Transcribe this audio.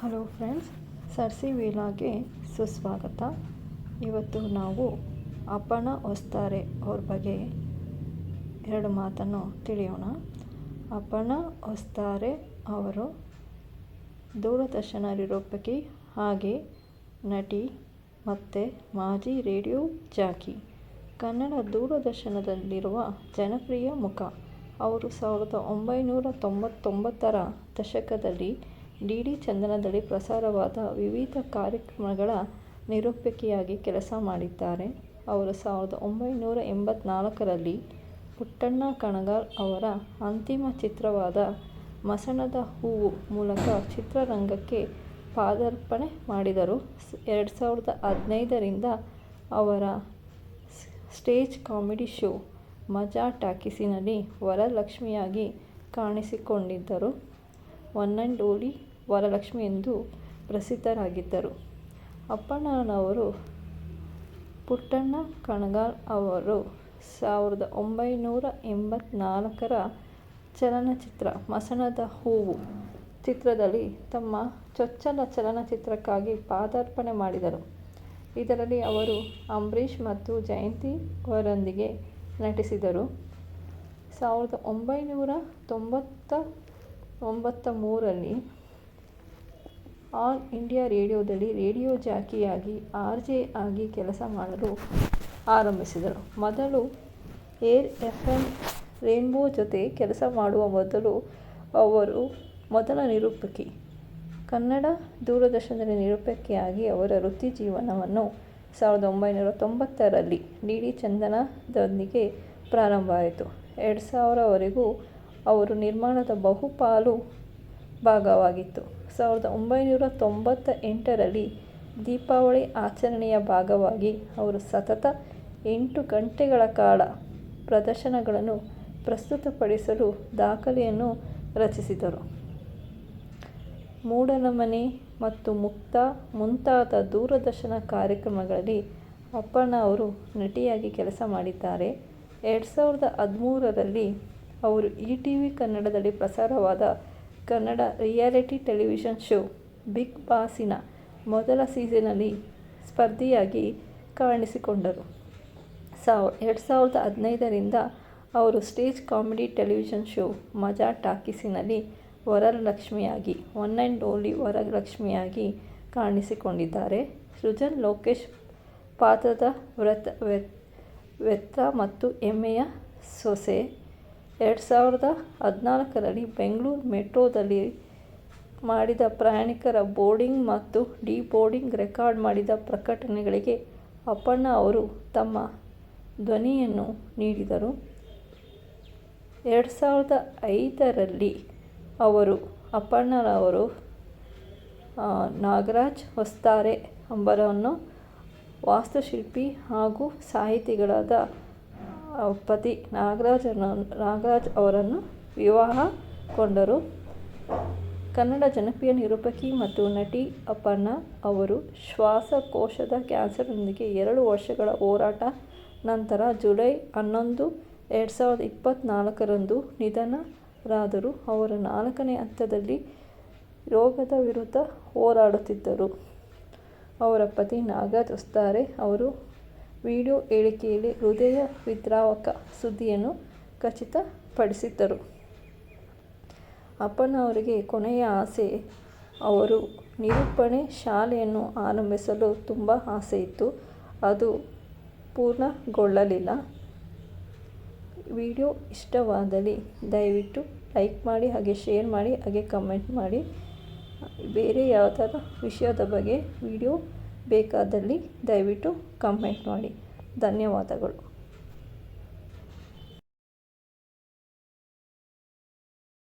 Hello friends Sirsi ವೀಲಾಗೆ ಸುಸ್ವಾಗತ ಇವತ್ತು ನಾವು ಅಪರ್ಣ ಹೊಸ್ತಾರೆ ಅವ್ರ ಬಗ್ಗೆ ಎರಡು ಮಾತನ್ನು ತಿಳಿಯೋಣ. ಅಪರ್ಣ ಹೊಸ್ತಾರೆ ಅವರು ದೂರದರ್ಶನ ನಿರೂಪಕಿ ಹಾಗೆ ನಟಿ ಮತ್ತು ಮಾಜಿ ರೇಡಿಯೋ ಜಾಕಿ. ಕನ್ನಡ ದೂರದರ್ಶನದಲ್ಲಿರುವ ಜನಪ್ರಿಯ ಮುಖ. ಅವರು ಸಾವಿರದ ಒಂಬೈನೂರ ತೊಂಬತ್ತೊಂಬತ್ತರ ದಶಕದಲ್ಲಿ ಡಿ ಡಿ ಚಂದನದಲ್ಲಿ ಪ್ರಸಾರವಾದ ವಿವಿಧ ಕಾರ್ಯಕ್ರಮಗಳ ನಿರೂಪಕಿಯಾಗಿ ಕೆಲಸ ಮಾಡಿದ್ದಾರೆ. ಅವರು ಸಾವಿರದ ಒಂಬೈನೂರ ಎಂಬತ್ನಾಲ್ಕರಲ್ಲಿ ಪುಟ್ಟಣ್ಣ ಕಣಗಾಲ್ ಅವರ ಅಂತಿಮ ಚಿತ್ರವಾದ ಮಸಣದ ಹೂವು ಮೂಲಕ ಚಿತ್ರರಂಗಕ್ಕೆ ಪಾದಾರ್ಪಣೆ ಮಾಡಿದರು. ಎರಡು ಸಾವಿರದ ಹದಿನೈದರಿಂದ ಅವರ ಸ್ಟೇಜ್ ಕಾಮಿಡಿ ಶೋ ಮಜಾ ಟಾಕೀಸಿನಲ್ಲಿ ವರಲಕ್ಷ್ಮಿಯಾಗಿ ಕಾಣಿಸಿಕೊಂಡಿದ್ದರು. ಒನ್ ಆ್ಯಂಡ್ ಓನ್ಲಿ ವರಲಕ್ಷ್ಮಿ ಎಂದು ಪ್ರಸಿದ್ಧರಾಗಿದ್ದರು. ಅಪ್ಪಣ್ಣನವರು ಪುಟ್ಟಣ್ಣ ಕಣಗಾಲ್ ಅವರು ಸಾವಿರದ ಒಂಬೈನೂರ ಎಂಬತ್ನಾಲ್ಕರ ಚಲನಚಿತ್ರ ಮಸಣದ ಹೂವು ಚಿತ್ರದಲ್ಲಿ ತಮ್ಮ ಚೊಚ್ಚಲ ಚಲನಚಿತ್ರಕ್ಕಾಗಿ ಪಾದಾರ್ಪಣೆ ಮಾಡಿದರು. ಇದರಲ್ಲಿ ಅವರು ಅಂಬರೀಷ್ ಮತ್ತು ಜಯಂತಿ ಅವರೊಂದಿಗೆ ನಟಿಸಿದರು. ಸಾವಿರದ ಒಂಬೈನೂರ ತೊಂಬತ್ತ ಒಂಬತ್ತ ಮೂರರಲ್ಲಿ ಆಲ್ ಇಂಡಿಯಾ ರೇಡಿಯೋದಲ್ಲಿ ರೇಡಿಯೋ ಜಾಕಿಯಾಗಿ ಆರ್ ಜೆ ಆಗಿ ಕೆಲಸ ಮಾಡಲು ಆರಂಭಿಸಿದರು ಮೊದಲು ಏರ್ ಎಫ್ ಎಂ ರೇನ್ಬೋ ಜೊತೆ ಕೆಲಸ ಮಾಡುವ ಮೊದಲು ಅವರು ಮೊದಲ ನಿರೂಪಕಿ. ಕನ್ನಡ ದೂರದರ್ಶನದಲ್ಲಿ ನಿರೂಪಕಿಯಾಗಿ ಅವರ ವೃತ್ತಿ ಜೀವನವನ್ನು ಸಾವಿರದ ಒಂಬೈನೂರ ತೊಂಬತ್ತರಲ್ಲಿ ಡಿ ಡಿ ಚಂದನದೊಂದಿಗೆ ಪ್ರಾರಂಭ ಆಯಿತು. ಎರಡು ಸಾವಿರವರೆಗೂ ಅವರು ನಿರ್ಮಾಣದ ಬಹುಪಾಲು ಭಾಗವಾಗಿತ್ತು. ಸಾವಿರದ ಒಂಬೈನೂರ ತೊಂಬತ್ತ ಎಂಟರಲ್ಲಿ ದೀಪಾವಳಿ ಆಚರಣೆಯ ಭಾಗವಾಗಿ ಅವರು ಸತತ ಎಂಟು ಗಂಟೆಗಳ ಕಾಲ ಪ್ರದರ್ಶನಗಳನ್ನು ಪ್ರಸ್ತುತಪಡಿಸಲು ದಾಖಲೆಯನ್ನು ರಚಿಸಿದರು. ಮೂಡನಮನೆ ಮತ್ತು ಮುಕ್ತ ಮುಂತಾದ ದೂರದರ್ಶನ ಕಾರ್ಯಕ್ರಮಗಳಲ್ಲಿ ಅಪ್ಪಣ್ಣ ಅವರು ನಟಿಯಾಗಿ ಕೆಲಸ ಮಾಡಿದ್ದಾರೆ. ಎರಡು ಸಾವಿರದ ಹದಿಮೂರರಲ್ಲಿ ಅವರು ಇ ಟಿ ವಿ ಕನ್ನಡದಲ್ಲಿ ಪ್ರಸಾರವಾದ Kannada reality television show big ಬಾಸಿನ ಮೊದಲ ಸೀಸನಲ್ಲಿ ಸ್ಪರ್ಧಿಯಾಗಿ ಕಾಣಿಸಿಕೊಂಡರು. ಸಾವ, ಎರಡು ಸಾವಿರದ ಹದಿನೈದರಿಂದ ಅವರು ಸ್ಟೇಜ್ ಕಾಮಿಡಿ ಟೆಲಿವಿಷನ್ ಶೋ ಮಜಾ ಟಾಕೀಸಿನಲ್ಲಿ ವರಲಕ್ಷ್ಮಿಯಾಗಿ, ಒನ್ ಆ್ಯಂಡ್ ಓನ್ಲಿ ವರಲಕ್ಷ್ಮಿಯಾಗಿ ಕಾಣಿಸಿಕೊಂಡಿದ್ದಾರೆ. ಸೃಜನ್ ಲೋಕೇಶ್ ಪಾತ್ರದ ವ್ರತ ವ್ಯತ್ತ ಮತ್ತು ಹೆಮ್ಮೆಯ ಸೊಸೆ ಎರಡು ಸಾವಿರದ ಹದಿನಾಲ್ಕರಲ್ಲಿ ಬೆಂಗಳೂರು ಮೆಟ್ರೋದಲ್ಲಿ ಮಾಡಿದ ಪ್ರಯಾಣಿಕರ ಬೋರ್ಡಿಂಗ್ ಮತ್ತು ಡಿಬೋರ್ಡಿಂಗ್ ರೆಕಾರ್ಡ್ ಮಾಡಿದ ಪ್ರಕಟಣೆಗಳಿಗೆ ಅಪ್ಪಣ್ಣ ಅವರು ತಮ್ಮ ಧ್ವನಿಯನ್ನು ನೀಡಿದರು. ಎರಡು ಸಾವಿರದ ಐದರಲ್ಲಿ ಅವರು ಅಪ್ಪಣ್ಣನವರು ನಾಗರಾಜ್ ಹೊಸ್ತಾರೆ ಅಂಬರವನ್ನು ವಾಸ್ತುಶಿಲ್ಪಿ ಹಾಗೂ ಸಾಹಿತಿಗಳಾದ ಪತಿ ನಾಗರಾಜನ, ನಾಗರಾಜ್ ಅವರನ್ನು ವಿವಾಹಗೊಂಡರು ಕನ್ನಡ ಜನಪ್ರಿಯ ನಿರೂಪಕಿ ಮತ್ತು ನಟಿ ಅಪರ್ಣ ಅವರು ಶ್ವಾಸಕೋಶದ ಕ್ಯಾನ್ಸರ್ನೊಂದಿಗೆ ಎರಡು ವರ್ಷಗಳ ಹೋರಾಟ ನಂತರ ಜುಲೈ ಹನ್ನೊಂದು, ಎರಡು ಸಾವಿರದ ಇಪ್ಪತ್ತ್ನಾಲ್ಕರಂದು ನಿಧನರಾದರು. ಅವರು ನಾಲ್ಕನೇ ಹಂತದಲ್ಲಿ ರೋಗದ ವಿರುದ್ಧ ಹೋರಾಡುತ್ತಿದ್ದರು. ಅವರ ಪತಿ ನಾಗರಾಜ್ ಉಸ್ತಾರೆ ಅವರು ವಿಡಿಯೋ ಹೇಳಿಕೆಯಲ್ಲಿ ಹೃದಯ ವಿದ್ರಾವಕ ಸುದ್ದಿಯನ್ನು ಖಚಿತಪಡಿಸಿದ್ದರು. ಅಪ್ಪನವರಿಗೆ ಕೊನೆಯ ಆಸೆ, ಅವರು ನಿರೂಪಣೆ ಶಾಲೆಯನ್ನು ಆರಂಭಿಸಲು ತುಂಬ ಆಸೆ ಇತ್ತು. ಅದು ಪೂರ್ಣಗೊಳ್ಳಲಿಲ್ಲ. ವಿಡಿಯೋ ಇಷ್ಟವಾದಲ್ಲಿ ದಯವಿಟ್ಟು ಲೈಕ್ ಮಾಡಿ, ಹಾಗೆ ಶೇರ್ ಮಾಡಿ, ಹಾಗೆ ಕಮೆಂಟ್ ಮಾಡಿ. ಬೇರೆ ಯಾವುದಾರ ವಿಷಯದ ಬಗ್ಗೆ ವಿಡಿಯೋ ಬೇಕಾದಲ್ಲಿ ದಯವಿಟ್ಟು ಕಮೆಂಟ್ ಮಾಡಿ. ಧನ್ಯವಾದಗಳು.